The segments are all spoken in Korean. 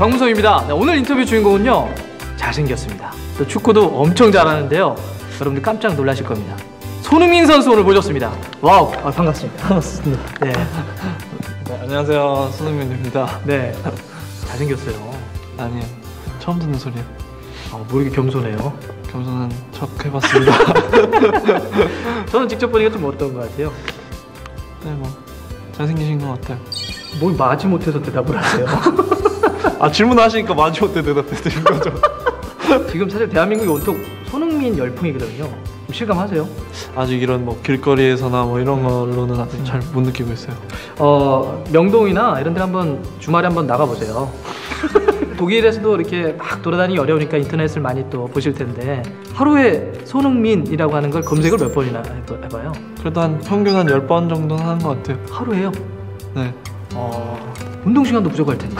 박문성입니다. 네, 오늘 인터뷰 주인공은요 잘생겼습니다. 또 축구도 엄청 잘하는데요. 여러분들 깜짝 놀라실 겁니다. 손흥민 선수 오늘 모셨습니다. 와우, 아, 반갑습니다. 반갑습니다. 네, 네, 안녕하세요. 손흥민입니다. 네, 잘생겼어요. 아니요. 처음 듣는 소리요. 아, 뭐 이렇게 겸손해요? 겸손한 척 해봤습니다. 저는 직접 보니까 좀 어떤 것 같아요? 네, 뭐 잘생기신 것 같아요. 뭘 마지 못해서 대답을 하세요? 아 질문하시니까 마지못해 대답해 드린 거죠. 지금 사실 대한민국이 온통 손흥민 열풍이거든요. 좀 실감하세요? 아직 이런 뭐 길거리에서나 뭐 이런 걸로는 아직 잘 못 느끼고 있어요. 어, 명동이나 이런 데 한번 주말에 한번 나가보세요. 독일에서도 이렇게 막 돌아다니기 어려우니까 인터넷을 많이 또 보실 텐데 하루에 손흥민이라고 하는 걸 검색을 몇 번이나 해봐- 해봐요? 그래도 한 평균 한 10번 정도는 하는 것 같아요. 하루에요? 네. 어, 운동 시간도 부족할 텐데.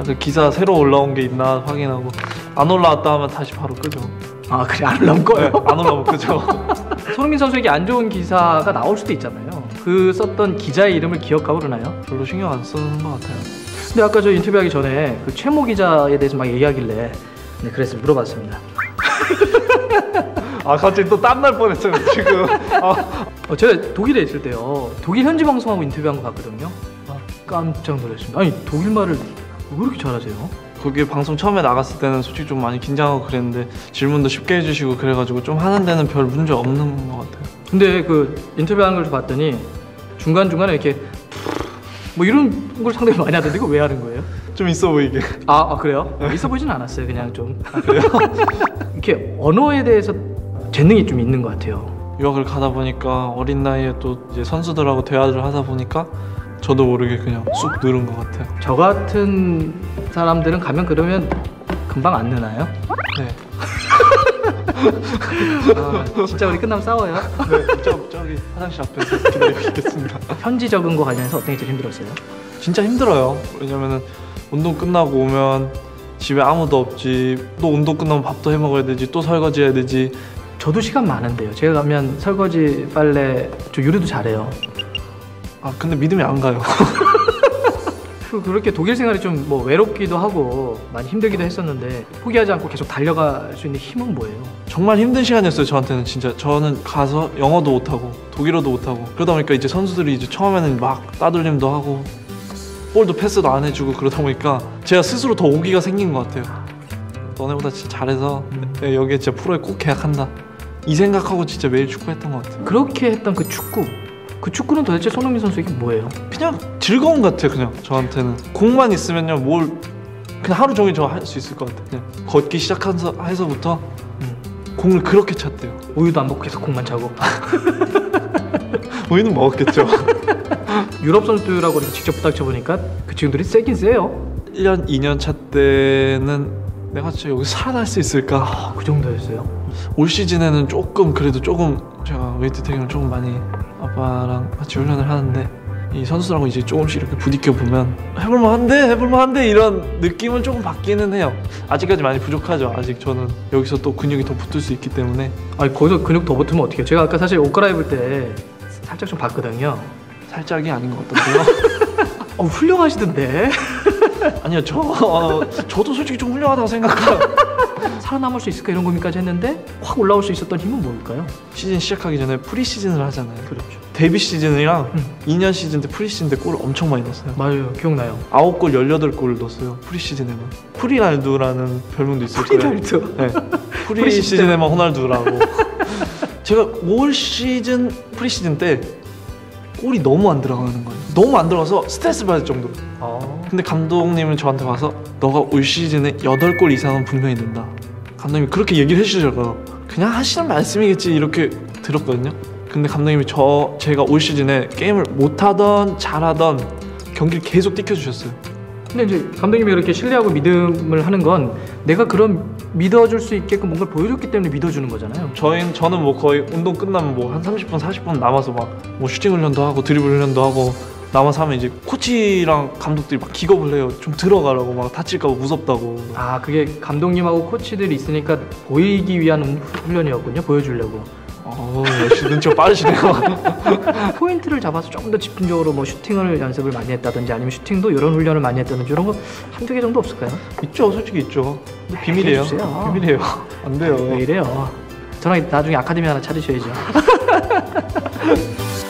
자, 그 기사 새로 올라온 게 있나 확인하고 안 올라왔다 하면 다시 바로 끄죠. 아 그래 안 올라온 네, 거예요? 안 올라오면 끄죠. 손흥민 선수에게 안 좋은 기사가 나올 수도 있잖아요. 그 썼던 기자의 이름을 기억하고 그러나요? 별로 신경 안 쓰는 것 같아요. 근데 아까 저 인터뷰하기 전에 그 최모 기자에 대해서 막 얘기하길래 네 그래서 물어봤습니다. 아 갑자기 또 땀 날 뻔했어요 지금. 아, 어, 제가 독일에 있을 때요 독일 현지 방송하고 인터뷰한 거 봤거든요. 아, 깜짝 놀랐습니다. 아니 독일 말을 왜 이렇게 잘하세요? 거기 방송 처음에 나갔을 때는 솔직히 좀 많이 긴장하고 그랬는데 질문도 쉽게 해주시고 그래가지고 좀 하는 데는 별 문제 없는 것 같아요. 근데 그 인터뷰하는 걸 봤더니 중간 중간에 이렇게 뭐 이런 걸 상당히 많이 하던데 이거 왜 하는 거예요? 좀 있어 보이게. 아, 아 그래요? 있어 보진 않았어요. 그냥 좀 이렇게 언어에 대해서 재능이 좀 있는 것 같아요. 유학을 가다 보니까 어린 나이에 또 이제 선수들하고 대화를 하다 보니까 저도 모르게 그냥 쑥 늘은 것 같아요. 저 같은 사람들은 가면 그러면 금방 안 느나요? 네. 아, 진짜 우리 끝나면 싸워요. 네, 저, 저기 화장실 앞에서 기다리고 있겠습니다. 현지 적응 거 관련해서 어떤 게 제일 힘들었어요? 진짜 힘들어요. 왜냐면은 운동 끝나고 오면 집에 아무도 없지. 또 운동 끝나면 밥도 해 먹어야 되지. 또 설거지 해야 되지. 저도 시간 많은데요. 제가 가면 설거지, 빨래, 저 요리도 잘해요. 아 근데 믿음이 안 가요. 그- 그렇게 독일 생활이 좀 뭐 외롭기도 하고 많이 힘들기도 했었는데 포기하지 않고 계속 달려갈 수 있는 힘은 뭐예요? 정말 힘든 시간이었어요 저한테는 진짜. 저는 가서 영어도 못하고 독일어도 못하고 그러다 보니까 이제 선수들이 이제 처음에는 막 따돌림도 하고 볼도 패스도 안 해주고 그러다 보니까 제가 스스로 더 오기가 생긴 것 같아요. 너네보다 진짜 잘해서 내가 여기에 진짜 프로에 꼭 계약한다. 이 생각하고 진짜 매일 축구했던 것 같아요. 그렇게 했던 그 축구 그 축구는 도대체 손흥민 선수에게 뭐예요? 그냥 즐거운 것 같아요 그냥 저한테는 공만 있으면요 뭘 그냥 하루 종일 저 할 수 있을 것 같아요 그냥 걷기 시작해서부터 음, 공을 그렇게 찼대요 우유도 안 먹고 계속 공만 차고 우유는 먹었겠죠 유럽 이렇게 직접 부닥쳐 보니까 그 친구들이 세긴 세요. 1년, 2년 차 때는 내가 진짜 여기 살아날 수 있을까? 아, 그 정도였어요. 올 시즌에는 조금 그래도 조금 제가 웨이트 트레이닝을 조금 많이 아빠랑 같이 훈련을 하는데 이 선수들하고 이제 조금씩 이렇게 부딪혀 보면 해볼만한데 해볼만한데 이런 느낌은 조금 받기는 해요. 아직까지 많이 부족하죠. 아직 저는 여기서 또 근육이 더 붙을 수 있기 때문에 아니 거기서 근육 더 붙으면 어떡해요? 제가 아까 사실 옷 갈아입을 때 살짝 좀 봤거든요. 살짝이 아닌 것 같던데요. 어, 훌륭하시던데. 아니요, 저 어, 저도 솔직히 좀 훌륭하다고 생각해요. 살아남을 수 있을까 이런 고민까지 했는데 확 올라올 수 있었던 힘은 뭘까요? 시즌 시작하기 전에 프리 시즌을 하잖아요. 그렇죠. 데뷔 시즌이랑 음. 2년 시즌 때 프리 시즌 때 골을 엄청 많이 넣었어요. 맞아요. 기억나요. 9골 18골을 넣었어요. 프리 시즌에만. 프리날두라는 별명도 있을 거예요. 프리날두. 네. 프리 프리 시즌. 시즌에만 호날두라고. 제가 올 시즌 프리 시즌 때 골이 너무 안 들어가는 거예요. 너무 안 들어가서 스트레스 받을 정도로. 아. 근데 감독님은 저한테 와서 너가 올 시즌에 8골 이상은 분명히 넣는다. 감독님이 그렇게 얘기를 해주셔서 그냥 하시는 말씀이겠지 이렇게 들었거든요. 근데 감독님이 저 제가 올 시즌에 게임을 못하던 잘하던 경기를 계속 뛰켜주셨어요. 근데 이제 감독님이 이렇게 신뢰하고 믿음을 하는 건 내가 그런 믿어줄 수 있게끔 뭔가를 보여줬기 때문에 믿어주는 거잖아요. 저희 저는 뭐 거의 운동 끝나면 뭐 한 30분 40분 남아서 막 뭐 슈팅 훈련도 하고 드리블 훈련도 하고 남아서 하면 이제 코치랑 감독들이 막 기겁을 해요. 좀 들어가라고 막 다칠까봐 무섭다고. 아 그게 감독님하고 코치들이 있으니까 보이기 위한 훈련이었군요. 보여주려고. 어, 역시 눈치가 빠르시네요. 포인트를 잡아서 조금 더 집중적으로 뭐 슈팅을 연습을 많이 했다든지 아니면 슈팅도 이런 훈련을 많이 했다든지 이런 거 한두 개 정도 없을까요? 있죠, 솔직히 있죠. 비밀이에요. 비밀이에요. 안 돼요. 왜 이래요? 저랑 나중에 아카데미 하나 차리셔야죠.